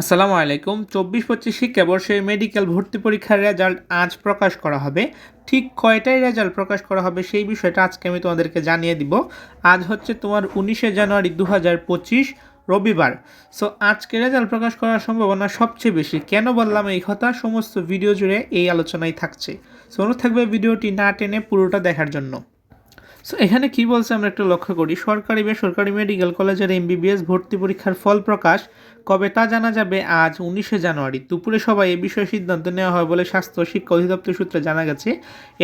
আসসালামু আলাইকুম। চব্বিশ পঁচিশ শিক্ষাবর্ষে মেডিকেল ভর্তি পরীক্ষার রেজাল্ট আজ প্রকাশ করা হবে। ঠিক কয়টায় রেজাল্ট প্রকাশ করা হবে সেই বিষয়টা আজকে আমি তোমাদেরকে জানিয়ে দিব। আজ হচ্ছে তোমার উনিশে জানুয়ারি দু হাজার পঁচিশ রবিবার। সো আজকে রেজাল্ট প্রকাশ করার সম্ভাবনা সবচেয়ে বেশি। কেন বললাম এই কথা? সমস্ত ভিডিও জুড়ে এই আলোচনায় থাকছে। সো অনুরোধ থাকবে ভিডিওটি না টেনে পুরোটা দেখার জন্য। সো এখানে কি বলছে আমরা একটু লক্ষ্য করি। সরকারি বেসরকারি মেডিকেল কলেজের এমবিবিএস ভর্তি পরীক্ষার ফল প্রকাশ কবে তা জানা যাবে আজ উনিশে জানুয়ারি। দুপুরে সবাই এ বিষয়ে সিদ্ধান্ত নেওয়া হয় বলে স্বাস্থ্য শিক্ষা অধিদপ্তর সূত্রে জানা গেছে,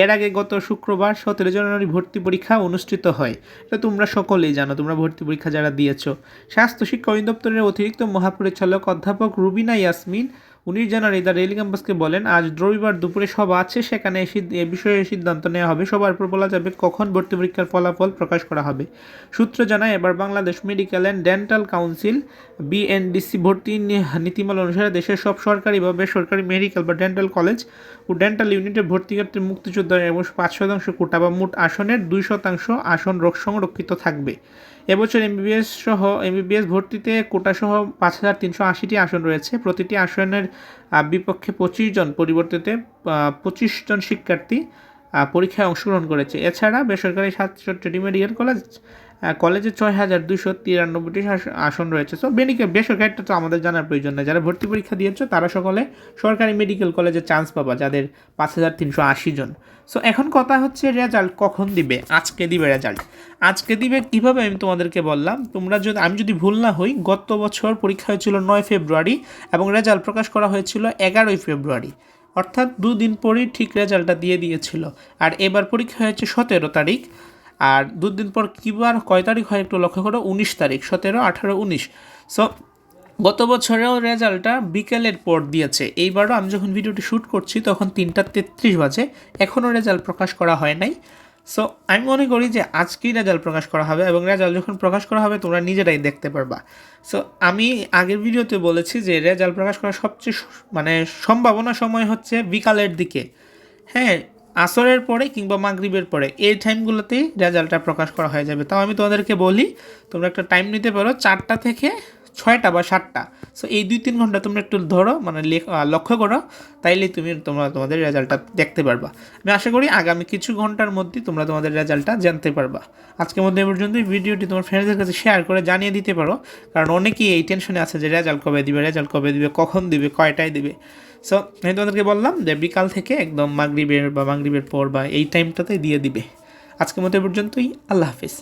এর আগে গত শুক্রবার সতেরো জানুয়ারি ভর্তি পরীক্ষা অনুষ্ঠিত হয়। এটা তোমরা সকলেই জানো, তোমরা ভর্তি পরীক্ষা যারা দিয়েছ। স্বাস্থ্য শিক্ষা অধিদপ্তরের অতিরিক্ত মহাপরিচালক অধ্যাপক রুবিনা ইয়াসমিন উনিশ জানুয়ারি দ্য রেল ক্যাম্পাসকে বলেন, আজ রবিবার দুপুরে সভা আছে, সেখানে এ বিষয়ে সিদ্ধান্ত নেওয়া হবে। সবার পর বলা যাবে কখন ভর্তি পরীক্ষার ফলাফল প্রকাশ করা হবে। সূত্র জানায়, এবার Bangladesh medical and dental council, BNDC ভর্তি নি- নীতিমালা অনুসারে দেশের সব সরকারি বা বেসরকারি মেডিকেল বা ডেন্টাল কলেজ ও ডেন্টাল ইউনিটে ভর্তি ক্ষেত্রে মুক্তিযোদ্ধা এবং পাঁচ শতাংশ কোটা বা মোট আসনের দুই শতাংশ আসন সংরক্ষিত থাকবে। এবছর এমবিবিএস সহ এমবিবিএস ভর্তিতে কোটা সহ পাঁচ হাজার তিনশো আশিটি আসন রয়েছে। প্রতিটি আসনের বিপক্ষে পঁচিশ জন পরিবর্তিতে পঁচিশ জন শিক্ষার্থী পরীক্ষায় অংশগ্রহণ করেছে। এছাড়া বেসরকারি সাতষট্টিটি মেডিকেল কলেজ কলেজে ছয় হাজার দুশো তিরানব্বইটি আস- আসন রয়েছে। সো মেডিকেল বেসরকারিটা তো আমাদের জানার প্রয়োজন নেই। যারা ভর্তি পরীক্ষা দিয়েছ, তারা সকলে সরকারি মেডিকেল কলেজে চান্স পাবা, যাদের পাঁচ হাজার তিনশো আশি জন। সো এখন কথা হচ্ছে রেজাল্ট কখন দিবে? আজকে দিবে রেজাল্ট আজকে দিবে কীভাবে আমি তোমাদেরকে বললাম, তোমরা যদি আমি যদি ভুল না হই, গত বছর পরীক্ষা হয়েছিল নয় ফেব্রুয়ারি এবং রেজাল্ট প্রকাশ করা হয়েছিল এগারোই ফেব্রুয়ারি। অর্থাৎ দুদিন পরেই ঠিক রেজাল্টটা দিয়ে দিয়েছিল। আর এবার পরীক্ষা হয়েছে সতেরো তারিখ। আর দুদিন পর কিবার কয় তারিখ হয় একটু লক্ষ্য করো? উনিশ তারিখ, সতেরো, আঠারো, উনিশ। সো গত বছরেও রেজাল্টটা বিকেলের পর দিয়েছে। এইবারও আমি যখন ভিডিওটি শ্যুট করছি, তখন তিনটা তেত্রিশ বাজে। এখনও রেজাল্ট প্রকাশ করা হয় নাই। সো আমি মনে করি যে আজকেই রেজাল্ট প্রকাশ করা হবে এবং রেজাল্ট যখন প্রকাশ করা হবে, তোমরা নিজেরাই দেখতে পারবা। সো আমি আগের ভিডিওতে বলেছি যে রেজাল্ট প্রকাশ করার সবচেয়ে মানে সম্ভাবনা সময় হচ্ছে বিকালের দিকে। হ্যাঁ আসরের পরে কিংবা মাগরিবের পরে এই টাইমগুলোতেই রেজাল্টটা প্রকাশ করা হয়ে যাবে। তাও আমি তোমাদেরকে বলি, তোমরা একটা টাইম নিতে পারো চারটা থেকে ছয়টা বা সাতটা। সো এই দুই তিন ঘণ্টা তোমরা একটু ধরো মানে লক্ষ্য করো, তাইলে তুমি তোমরা তোমাদের রেজাল্টটা দেখতে পারবা। আমি আশা করি আগামী কিছু ঘণ্টার মধ্যেই তোমরা তোমাদের রেজাল্টটা জানতে পারবা। আজকের মধ্যে পর্যন্ত ভিডিওটি তোমার ফ্রেন্ডদের কাছে শেয়ার করে জানিয়ে দিতে পারো, কারণ অনেকেই এই টেনশনে আছে যে রেজাল্ট কবে দিবে রেজাল্ট কবে দিবে, কখন দিবে, কয়টায় দিবে। সো আমি তোমাদেরকে বললাম যে বিকাল থেকে একদম মাগরিবের বা মাগরিবের পর বা এই টাইমটাতে দিয়ে দিবে। আজকের মতো পর্যন্তই। আল্লাহ হাফিজ।